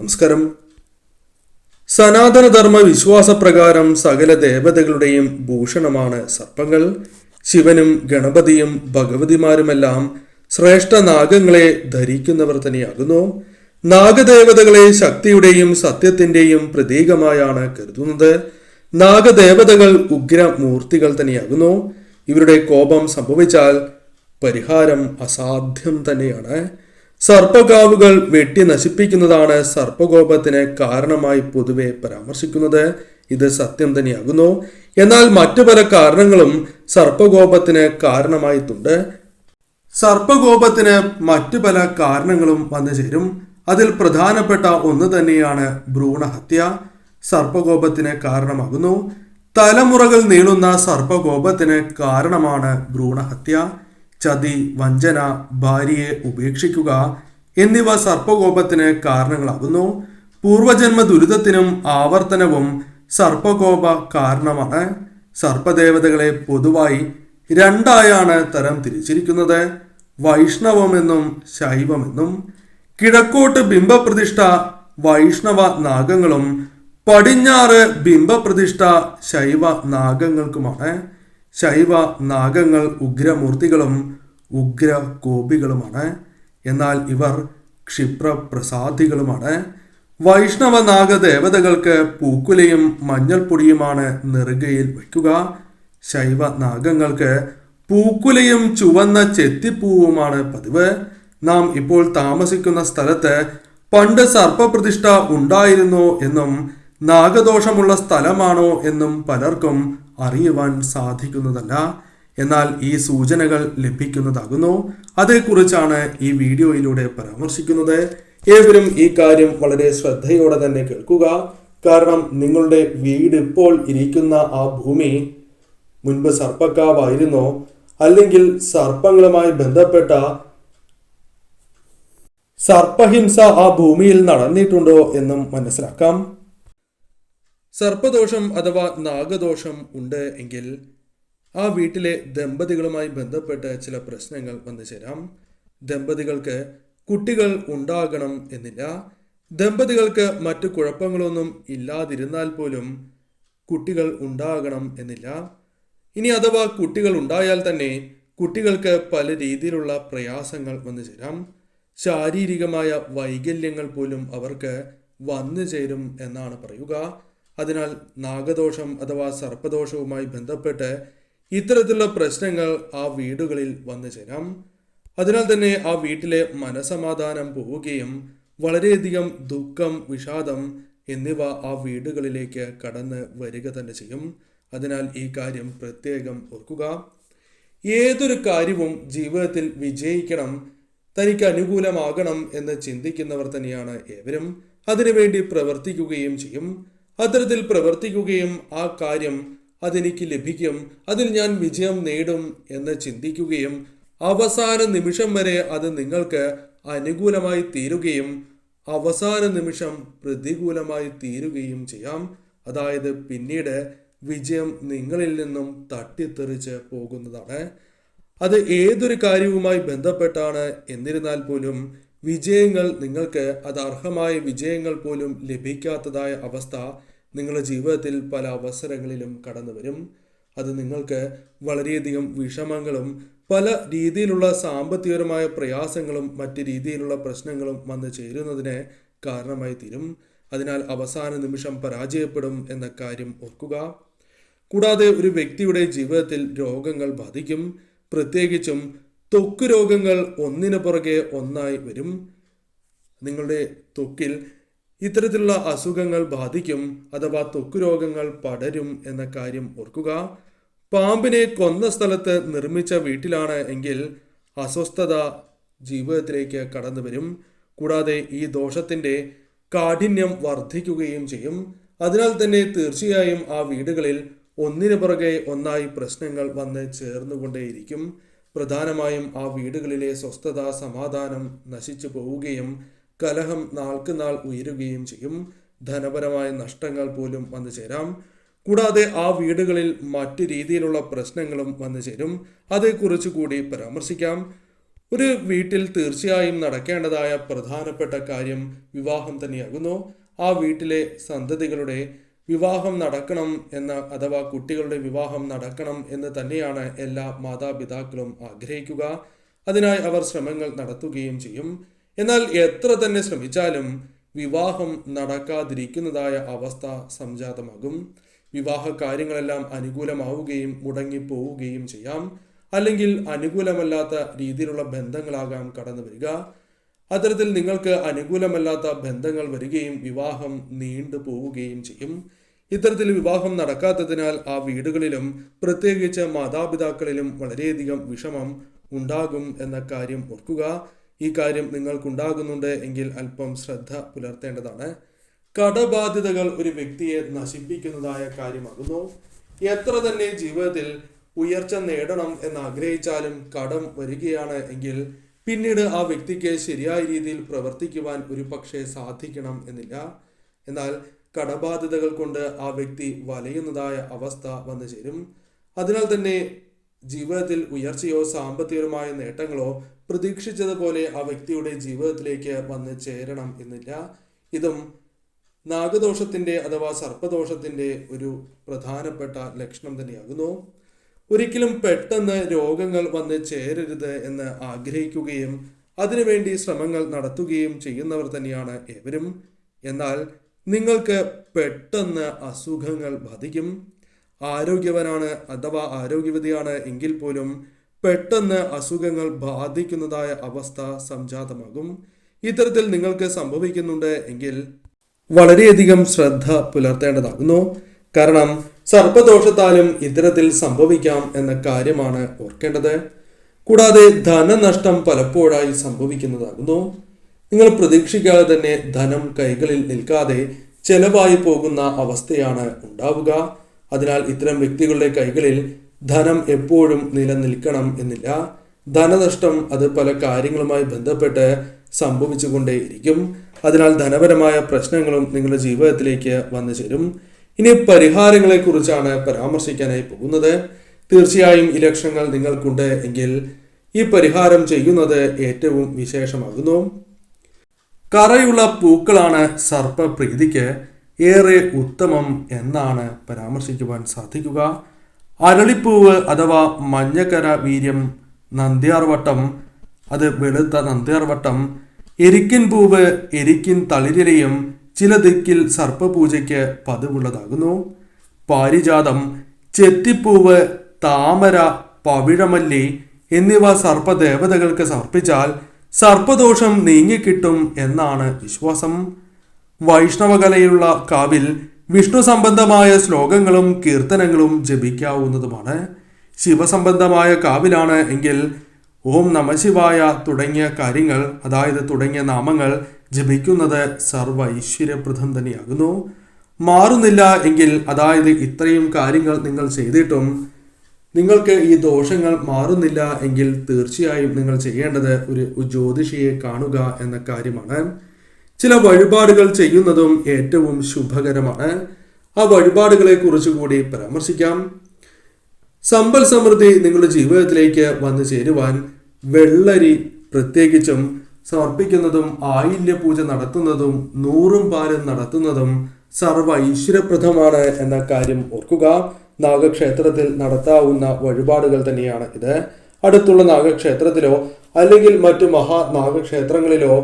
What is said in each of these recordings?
നമസ്കാരം. സനാതനധർമ്മ വിശ്വാസപ്രകാരം സകല ദേവതകളുടെയും ഭൂഷണമാണ് സർപ്പങ്ങൾ. ശിവനും ഗണപതിയും ഭഗവതിമാരുമെല്ലാം ശ്രേഷ്ഠ നാഗങ്ങളെ ധരിക്കുന്നവർ തന്നെയാകുന്നു. നാഗദേവതകളെ ശക്തിയുടെയും സത്യത്തിന്റെയും പ്രതീകമായാണ് കരുതുന്നത്. നാഗദേവതകൾ ഉഗ്രമൂർത്തികൾ തന്നെയാകുന്നു. ഇവരുടെ കോപം സംഭവിച്ചാൽ പരിഹാരം അസാധ്യം തന്നെയാണ്. സർപ്പകാവുകൾ വെട്ടി നശിപ്പിക്കുന്നതാണ് സർപ്പകോപത്തിന് കാരണമായി പൊതുവെ പരാമർശിക്കുന്നത്. ഇത് സത്യം തന്നെയാകുന്നു. എന്നാൽ മറ്റു പല കാരണങ്ങളും സർപ്പകോപത്തിന് കാരണമായിട്ടുണ്ട്. സർപ്പകോപത്തിന് മറ്റു പല കാരണങ്ങളും വന്നു ചേരും. അതിൽ പ്രധാനപ്പെട്ട ഒന്ന് തന്നെയാണ് ഭ്രൂണഹത്യ. സർപ്പകോപത്തിന് കാരണമാകുന്നു. തലമുറകൾ നീളുന്ന സർപ്പകോപത്തിന് കാരണമാണ് ഭ്രൂണഹത്യ. ചതി വഞ്ചന ഭാര്യയെ ഉപേക്ഷിക്കുക എന്നിവ സർപ്പകോപത്തിന് കാരണങ്ങളാകുന്നു. പൂർവജന്മ ദുരിതത്തിനും ആവർത്തനവും സർപ്പകോപ കാരണമാണ്. സർപ്പദേവതകളെ പൊതുവായി രണ്ടായാണ് തരം തിരിച്ചിരിക്കുന്നത്. വൈഷ്ണവമെന്നും ശൈവമെന്നും കിഴക്കോട്ട് ബിംബപ്രതിഷ്ഠ വൈഷ്ണവ നാഗങ്ങളും. പടിഞ്ഞാറ് ബിംബപ്രതിഷ്ഠ ശൈവ നാഗങ്ങൾക്കുമാണ്. ശൈവ നാഗങ്ങൾ ഉഗ്രമൂർത്തികളും ഉഗ്ര കോപികളുമാണ് എന്നാൽ ഇവർ ക്ഷിപ്രപ്രസാദികളുമാണ്. വൈഷ്ണവ നാഗദേവതകൾക്ക് പൂക്കുലയും മഞ്ഞൾപ്പൊടിയുമാണ് നെറുകയിൽ വയ്ക്കുക. ശൈവ നാഗങ്ങൾക്ക് പൂക്കുലയും ചുവന്ന ചെത്തിപ്പൂവുമാണ് പതിവ്. നാം ഇപ്പോൾ താമസിക്കുന്ന സ്ഥലത്ത് പണ്ട് സർപ്പപ്രതിഷ്ഠ ഉണ്ടായിരുന്നോ എന്നും നാഗദോഷമുള്ള സ്ഥലമാണോ എന്നും പലർക്കും അറിയുവാൻ സാധിക്കുന്നതല്ല. എന്നാൽ ഈ സൂചനകൾ ലഭിക്കുന്നതാകുന്നു. അതേക്കുറിച്ചാണ് ഈ വീഡിയോയിലൂടെ പരാമർശിക്കുന്നത്. ഏവരും ഈ കാര്യം വളരെ ശ്രദ്ധയോടെ തന്നെ കേൾക്കുക. കാരണം നിങ്ങളുടെ വീട് ഇപ്പോൾ ഇരിക്കുന്ന ആ ഭൂമി മുൻപ് സർപ്പക്കാവായിരുന്നോ? അല്ലെങ്കിൽ സർപ്പങ്ങളുമായി ബന്ധപ്പെട്ട സർപ്പഹിംസ ആ ഭൂമിയിൽ നടന്നിട്ടുണ്ടോ എന്നും മനസ്സിലാക്കാം. സർപ്പദോഷം അഥവാ നാഗദോഷം ഉണ്ട് എങ്കിൽ ആ വീട്ടിലെ ദമ്പതികളുമായി ബന്ധപ്പെട്ട് ചില പ്രശ്നങ്ങൾ വന്നു ചേരാം. ദമ്പതികൾക്ക് കുട്ടികൾ ഉണ്ടാകണം എന്നില്ല. ദമ്പതികൾക്ക് മറ്റു കുഴപ്പങ്ങളൊന്നും ഇല്ലാതിരുന്നാൽ പോലും കുട്ടികൾ ഉണ്ടാകണം എന്നില്ല. ഇനി അഥവാ കുട്ടികൾ ഉണ്ടായാൽ തന്നെ കുട്ടികൾക്ക് പല രീതിയിലുള്ള പ്രയാസങ്ങൾ വന്നു ചേരാം. ശാരീരികമായ വൈകല്യങ്ങൾ പോലും അവർക്ക് വന്നു ചേരും എന്നാണ് പറയുക. അതിനാൽ നാഗദോഷം അഥവാ സർപ്പദോഷവുമായി ബന്ധപ്പെട്ട് ഇത്തരത്തിലുള്ള പ്രശ്നങ്ങൾ ആ വീടുകളിൽ വന്നു ചേരാം. അതിനാൽ തന്നെ ആ വീട്ടിലെ മനസമാധാനം പോവുകയും വളരെയധികം ദുഃഖം വിഷാദം എന്നിവ ആ വീടുകളിലേക്ക് കടന്ന് വരിക തന്നെ ചെയ്യും. അതിനാൽ ഈ കാര്യം പ്രത്യേകം ഓർക്കുക. ഏതൊരു കാര്യവും ജീവിതത്തിൽ വിജയിക്കണം തനിക്ക് അനുകൂലമാകണം എന്ന് ചിന്തിക്കുന്നവർ തന്നെയാണ് ഏവരും. അതിനുവേണ്ടി പ്രവർത്തിക്കുകയും ചെയ്യും. അത്തരത്തിൽ പ്രവർത്തിക്കുകയും ആ കാര്യം അതെനിക്ക് ലഭിക്കും അതിൽ ഞാൻ വിജയം നേടും എന്ന് ചിന്തിക്കുകയും അവസാന നിമിഷം വരെ അത് നിങ്ങൾക്ക് അനുകൂലമായി തീരുകയും അവസാന നിമിഷം പ്രതികൂലമായി തീരുകയും ചെയ്യാം. അതായത് പിന്നീട് വിജയം നിങ്ങളിൽ നിന്നും തട്ടിത്തെറിച്ച് പോകുന്നതാണ്. അത് ഏതൊരു കാര്യവുമായി ബന്ധപ്പെട്ടാണ് എന്നിരുന്നാൽ പോലും വിജയങ്ങൾ നിങ്ങൾക്ക് അത് അർഹമായ വിജയങ്ങൾ പോലും ലഭിക്കാത്തതായ അവസ്ഥ നിങ്ങളുടെ ജീവിതത്തിൽ പല അവസരങ്ങളിലും കടന്നു വരും അത് നിങ്ങൾക്ക് വളരെയധികം വിഷമങ്ങളും പല രീതിയിലുള്ള സാമ്പത്തികപരമായ പ്രയാസങ്ങളും മറ്റു രീതിയിലുള്ള പ്രശ്നങ്ങളും വന്നു ചേരുന്നതിന് കാരണമായി തീരും. അതിനാൽ അവസാന നിമിഷം പരാജയപ്പെടും എന്ന കാര്യം ഓർക്കുക. കൂടാതെ ഒരു വ്യക്തിയുടെ ജീവിതത്തിൽ രോഗങ്ങൾ ബാധിക്കും. പ്രത്യേകിച്ചും ത്വക്ക് രോഗങ്ങൾ ഒന്നിനു പുറകെ ഒന്നായി വരും. നിങ്ങളുടെ ത്വക്കിൽ ഇത്തരത്തിലുള്ള അസുഖങ്ങൾ ബാധിക്കും അഥവാ ത്വക്ക് രോഗങ്ങൾ പടരും എന്ന കാര്യം ഓർക്കുക. പാമ്പിനെ കൊന്ന സ്ഥലത്ത് നിർമ്മിച്ച വീട്ടിലാണ് എങ്കിൽ അസ്വസ്ഥത ജീവിതത്തിലേക്ക് കടന്നു വരും. കൂടാതെ ഈ ദോഷത്തിന്റെ കാഠിന്യം വർദ്ധിക്കുകയും ചെയ്യും. അതിനാൽ തന്നെ തീർച്ചയായും ആ വീടുകളിൽ ഒന്നിനു പുറകെ ഒന്നായി പ്രശ്നങ്ങൾ വന്ന് ചേർന്നുകൊണ്ടേയിരിക്കും. പ്രധാനമായും ആ വീടുകളിലെ സ്വസ്ഥത സമാധാനം നശിച്ചു പോവുകയും കലഹം നാൾക്ക് നാൾ ഉയരുകയും ചെയ്യും. ധനപരമായ നഷ്ടങ്ങൾ പോലും വന്നു ചേരാം. കൂടാതെ ആ വീടുകളിൽ മറ്റു രീതിയിലുള്ള പ്രശ്നങ്ങളും വന്നു ചേരും. അതേക്കുറിച്ച് കൂടി പരാമർശിക്കാം. ഒരു വീട്ടിൽ തീർച്ചയായും നടക്കേണ്ടതായ പ്രധാനപ്പെട്ട കാര്യം വിവാഹം തന്നെയാകുന്നു. ആ വീട്ടിലെ സന്തതികളുടെ വിവാഹം നടക്കണം എന്ന അഥവാ കുട്ടികളുടെ വിവാഹം നടക്കണം എന്ന് തന്നെയാണ് എല്ലാ മാതാപിതാക്കളും ആഗ്രഹിക്കുക. അതിനായി അവർ ശ്രമങ്ങൾ നടത്തുകയും ചെയ്യും. എന്നാൽ എത്ര തന്നെ ശ്രമിച്ചാലും വിവാഹം നടക്കാതിരിക്കുന്നതായ അവസ്ഥ സംജാതമാകും. വിവാഹ കാര്യങ്ങളെല്ലാം അനുകൂലമാവുകയും മുടങ്ങിപ്പോവുകയും ചെയ്യാം. അല്ലെങ്കിൽ അനുകൂലമല്ലാത്ത രീതിയിലുള്ള ബന്ധങ്ങളാകാം കടന്നു വരിക അത്തരത്തിൽ നിങ്ങൾക്ക് അനുകൂലമല്ലാത്ത ബന്ധങ്ങൾ വരികയും വിവാഹം നീണ്ടു പോവുകയും ചെയ്യും. ഇത്തരത്തിൽ വിവാഹം നടക്കാത്തതിനാൽ ആ വീടുകളിലും പ്രത്യേകിച്ച് മാതാപിതാക്കളിലും വളരെയധികം വിഷമം ഉണ്ടാകും എന്ന കാര്യം ഓർക്കുക. ഈ കാര്യം നിങ്ങൾക്കുണ്ടാകുന്നുണ്ട് എങ്കിൽ അല്പം ശ്രദ്ധ പുലർത്തേണ്ടതാണ്. കടബാധ്യതകൾ ഒരു വ്യക്തിയെ നശിപ്പിക്കുന്നതായ കാര്യമാകുന്നു. എത്ര തന്നെ ജീവിതത്തിൽ ഉയർച്ച നേടണം എന്ന് ആഗ്രഹിച്ചാലും കടം വരികയാണ് എങ്കിൽ പിന്നീട് ആ വ്യക്തിക്ക് ശരിയായ രീതിയിൽ പ്രവർത്തിക്കുവാൻ ഒരു പക്ഷേ സാധിക്കണം എന്നില്ല. എന്നാൽ കടബാധ്യതകൾ കൊണ്ട് ആ വ്യക്തി വലയുന്നതായ അവസ്ഥ വന്നു ചേരും. അതിനാൽ തന്നെ ജീവിതത്തിൽ ഉയർച്ചയോ സാമ്പത്തികമായ നേട്ടങ്ങളോ പ്രതീക്ഷിച്ചതുപോലെ ആ വ്യക്തിയുടെ ജീവിതത്തിലേക്ക് വന്ന് ചേരണം എന്നില്ല. ഇതും നാഗദോഷത്തിന്റെ അഥവാ സർപ്പദോഷത്തിന്റെ ഒരു പ്രധാനപ്പെട്ട ലക്ഷണം തന്നെയാകുന്നു. ഒരിക്കലും പെട്ടെന്ന് രോഗങ്ങൾ വന്ന് ചേരരുത് എന്ന് ആഗ്രഹിക്കുകയും അതിനുവേണ്ടി ശ്രമങ്ങൾ നടത്തുകയും ചെയ്യുന്നവർ തന്നെയാണ് ഏവരും. എന്നാൽ നിങ്ങൾക്ക് പെട്ടെന്ന് അസുഖങ്ങൾ ബാധിക്കും. ആരോഗ്യവനാണ് അഥവാ ആരോഗ്യവതിയാണ് എങ്കിൽ പോലും പെട്ടെന്ന് അസുഖങ്ങൾ ബാധിക്കുന്നതായ അവസ്ഥ സംജാതമാകും. ഇത്തരത്തിൽ നിങ്ങൾക്ക് സംഭവിക്കുന്നുണ്ട് എങ്കിൽ വളരെയധികം ശ്രദ്ധ പുലർത്തേണ്ടതാകുന്നു. കാരണം സർപ്പദോഷത്താലും ഇത്തരത്തിൽ സംഭവിക്കാം എന്ന കാര്യമാണ് ഓർക്കേണ്ടത്. കൂടാതെ ധനനഷ്ടം പലപ്പോഴായി സംഭവിക്കുന്നതാകുന്നു. നിങ്ങൾ പ്രതീക്ഷിക്കാതെ തന്നെ ധനം കൈകളിൽ നിൽക്കാതെ ചെലവായി പോകുന്ന അവസ്ഥയാണ് ഉണ്ടാവുക. അതിനാൽ ഇത്തരം വ്യക്തികളുടെ കൈകളിൽ ധനം എപ്പോഴും നിലനിൽക്കണം എന്നില്ല. ധനനഷ്ടം അത് പല കാര്യങ്ങളുമായി ബന്ധപ്പെട്ട് സംഭവിച്ചുകൊണ്ടേയിരിക്കും. അതിനാൽ ധനപരമായ പ്രശ്നങ്ങളും നിങ്ങളുടെ ജീവിതത്തിലേക്ക് വന്നു ചേരും. ഇനി പരിഹാരങ്ങളെ കുറിച്ചാണ് പരാമർശിക്കാനായി പോകുന്നത്. തീർച്ചയായും ഇലക്ഷനുകൾ നിങ്ങൾക്കുണ്ട് എങ്കിൽ ഈ പരിഹാരം ചെയ്യുന്നത് ഏറ്റവും വിശേഷമാകുന്നു. കറയുള്ള പൂക്കളാണ് സർപ്പപ്രീതിക്ക് ഏറെ ഉത്തമം എന്നാണ് പരാമർശിക്കുവാൻ സാധിക്കുക. അരളിപ്പൂവ് അഥവാ മഞ്ഞക്കര വീര്യം നന്ദ്യാർവട്ടം അത് വെളുത്ത നന്ദ്യാർവട്ടം എരിക്കിൻ പൂവ് എരിക്കിൻ തളിരിലയും ചില ദിക്കിൽ സർപ്പപൂജയ്ക്ക് പതിവുള്ളതാകുന്നു. പാരിജാതം ചെത്തിപ്പൂവ് താമര പവിഴമല്ലി എന്നിവ സർപ്പദേവതകൾക്ക് സമർപ്പിച്ചാൽ സർപ്പദോഷം നീങ്ങിക്കിട്ടും എന്നാണ് വിശ്വാസം. വൈഷ്ണവകലയുള്ള കാവിൽ വിഷ്ണു സംബന്ധമായ ശ്ലോകങ്ങളും കീർത്തനങ്ങളും ജപിക്കാവുന്നതുമാണ്. ശിവസംബന്ധമായ കാവിലാണ് എങ്കിൽ ഓം നമശിവായ തുടങ്ങിയ കാര്യങ്ങൾ അതായത് തുടങ്ങിയ നാമങ്ങൾ ജപിക്കുന്നത് സർവ ഐശ്വര്യപ്രദം തന്നെയാകുന്നു. മാറുന്നില്ല എങ്കിൽ അതായത് ഇത്രയും കാര്യങ്ങൾ നിങ്ങൾ ചെയ്തിട്ടും നിങ്ങൾക്ക് ഈ ദോഷങ്ങൾ മാറുന്നില്ല എങ്കിൽ തീർച്ചയായും നിങ്ങൾ ചെയ്യേണ്ടത് ഒരു ജ്യോതിഷിയെ കാണുക എന്ന കാര്യമാണ്. ചില വഴിപാടുകൾ ചെയ്യുന്നതും ഏറ്റവും ശുഭകരമാണ്. ആ വഴിപാടുകളെ കുറിച്ച് കൂടി പരാമർശിക്കാം. സമ്പൽ സമൃദ്ധി നിങ്ങളുടെ ജീവിതത്തിലേക്ക് വന്നു ചേരുവാൻ വെള്ളരി പ്രത്യേകിച്ചും സമർപ്പിക്കുന്നതും ആയില്യ പൂജ നടത്തുന്നതും നൂറും പാലും നടത്തുന്നതും സർവ ഐശ്വര്യപ്രദമാണ് എന്ന കാര്യം ഓർക്കുക. നാഗക്ഷേത്രത്തിൽ നടത്താവുന്ന വഴിപാടുകൾ തന്നെയാണ് ഇത്. അടുത്തുള്ള നാഗക്ഷേത്രത്തിലോ അല്ലെങ്കിൽ മറ്റു മഹാ നാഗക്ഷേത്രങ്ങളിലോ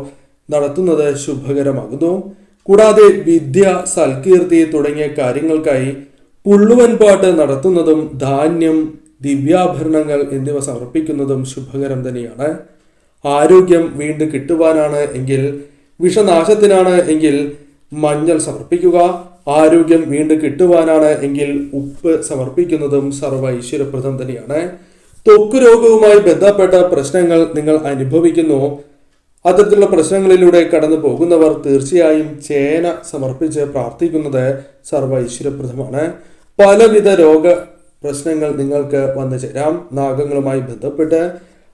നടത്തുന്നത് ശുഭകരമാകുന്നു. കൂടാതെ വിദ്യ സൽകീർത്തി തുടങ്ങിയ കാര്യങ്ങൾക്കായി പുള്ളുവൻ പാട്ട് നടത്തുന്നതും ധാന്യം ദിവ്യാഭരണങ്ങൾ എന്നിവ സമർപ്പിക്കുന്നതും ശുഭകരം തന്നെയാണ്. ആരോഗ്യം വീണ്ടും കിട്ടുവാനാണ് എങ്കിൽ വിഷനാശത്തിനാണ് എങ്കിൽ മഞ്ഞൾ സമർപ്പിക്കുക. ആരോഗ്യം വീണ്ടും കിട്ടുവാനാണ് എങ്കിൽ ഉപ്പ് സമർപ്പിക്കുന്നതും സർവ ഐശ്വര്യപ്രദം തന്നെയാണ്. ത്വക്ക് രോഗവുമായി ബന്ധപ്പെട്ട പ്രശ്നങ്ങൾ നിങ്ങൾ അനുഭവിക്കുന്നു. അത്തരത്തിലുള്ള പ്രശ്നങ്ങളിലൂടെ കടന്നു പോകുന്നവർ തീർച്ചയായും ചേന സമർപ്പിച്ച് പ്രാർത്ഥിക്കുന്നത് സർവ ഐശ്വര്യപ്രദമാണ്. പലവിധ രോഗ പ്രശ്നങ്ങൾ നിങ്ങൾക്ക് വന്നു ചേരാം നാഗങ്ങളുമായി ബന്ധപ്പെട്ട്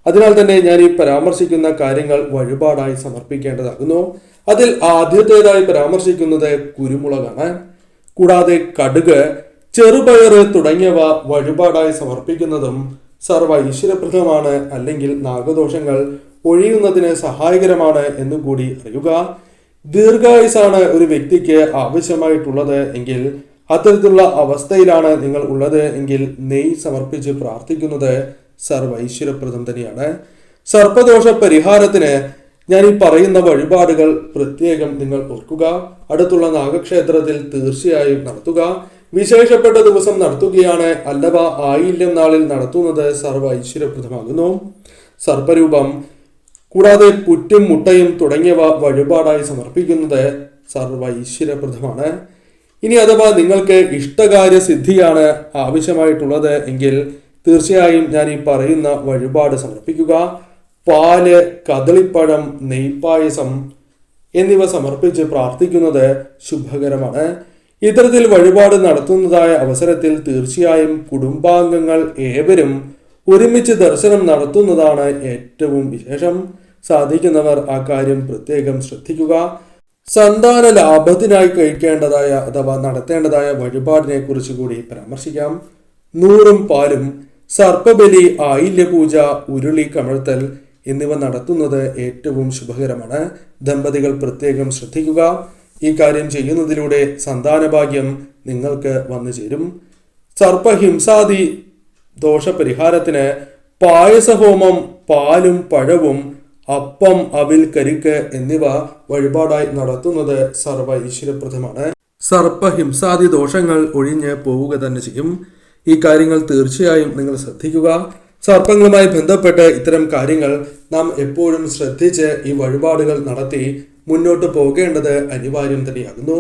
അതിനാൽ തന്നെ ഞാൻ ഈ പരാമർശിക്കുന്ന കാര്യങ്ങൾ വഴിപാടായി സമർപ്പിക്കേണ്ടതാകുന്നു. അതിൽ ആദ്യത്തേതായി പരാമർശിക്കുന്നത് കുരുമുളകാണ്. കൂടാതെ കടുക് ചെറുപയർ തുടങ്ങിയവ വഴിപാടായി സമർപ്പിക്കുന്നതും സർവ ഈശ്വരപ്രദമാണ് അല്ലെങ്കിൽ നാഗദോഷങ്ങൾ ഒഴിയുന്നതിന് സഹായകരമാണ് എന്നുകൂടി അറിയുക. ദീർഘായുസാണ് ഒരു വ്യക്തിക്ക് ആവശ്യമായിട്ടുള്ളത് എങ്കിൽ അത്തരത്തിലുള്ള അവസ്ഥയിലാണ് നിങ്ങൾ ഉള്ളത് എങ്കിൽ നെയ് സമർപ്പിച്ച് പ്രാർത്ഥിക്കുന്നത് സർവ ഐശ്വര്യപ്രദം തന്നെയാണ്. സർപ്പദോഷ പരിഹാരത്തിന് ഞാൻ ഈ പറയുന്ന വഴിപാടുകൾ പ്രത്യേകം നിങ്ങൾ ഓർക്കുക. അടുത്തുള്ള നാഗക്ഷേത്രത്തിൽ തീർച്ചയായും നടത്തുക. വിശേഷപ്പെട്ട ദിവസം നടത്തുകയാണ് അല്ലവ ആയില്യം നാളിൽ നടത്തുന്നത് സർവ ഐശ്വര്യപ്രദമാകുന്നു സർപ്പരൂപം കൂടാതെ പുറ്റും മുട്ടയും തുടങ്ങിയവ വഴിപാടായി സമർപ്പിക്കുന്നത് സർവ ഐശ്വര്യപ്രദമാണ് ഇനി അഥവാ നിങ്ങൾക്ക് ഇഷ്ടകാര്യ സിദ്ധിയാണ് ആവശ്യമായിട്ടുള്ളത് എങ്കിൽ തീർച്ചയായും ഞാൻ ഈ പറയുന്ന വഴിപാട് സമർപ്പിക്കുക. പാൽ കദളിപ്പഴം നെയ്പായസം എന്നിവ സമർപ്പിച്ച് പ്രാർത്ഥിക്കുന്നത് ശുഭകരമാണ്. ഇത്തരത്തിൽ വഴിപാട് നടത്തുന്നതായ അവസരത്തിൽ തീർച്ചയായും കുടുംബാംഗങ്ങൾ ഏവരും ഒരുമിച്ച് ദർശനം നടത്തുന്നതാണ് ഏറ്റവും വിശേഷം. സാധിക്കുന്നവർ ആ കാര്യം പ്രത്യേകം ശ്രദ്ധിക്കുക. സന്താന ലാഭത്തിനായി കഴിക്കേണ്ടതായ അഥവാ നടത്തേണ്ടതായ വഴിപാടിനെ കുറിച്ച് കൂടി പരാമർശിക്കാം. നൂറും പാലും സർപ്പബലി ആയില്യപൂജ ഉരുളി കമഴ്ത്തൽ എന്നിവ നടത്തുന്നത് ഏറ്റവും ശുഭകരമാണ്. ദമ്പതികൾ പ്രത്യേകം ശ്രദ്ധിക്കുക. ഈ കാര്യം ചെയ്യുന്നതിലൂടെ സന്താനഭാഗ്യം നിങ്ങൾക്ക് വന്നു ചേരും. സർപ്പഹിംസാദി ദോഷപരിഹാരത്തിന് പായസഹോമം പാലും പഴവും അപ്പം അവിൽ കരിക്ക് എന്നിവ വഴിപാടായി നടത്തുന്നത് സർവ ഈശ്വരപ്രദമാണ് സർപ്പഹിംസാദി ദോഷങ്ങൾ ഒഴിഞ്ഞ് പോവുക തന്നെ ചെയ്യും. ഈ കാര്യങ്ങൾ തീർച്ചയായും നിങ്ങൾ ശ്രദ്ധിക്കുക. സർപ്പങ്ങളുമായി ബന്ധപ്പെട്ട് ഇത്തരം കാര്യങ്ങൾ നാം എപ്പോഴും ശ്രദ്ധിച്ച് ഈ വഴിപാടുകൾ നടത്തി മുന്നോട്ട് പോകേണ്ടത് അനിവാര്യം തന്നെയാകുന്നു.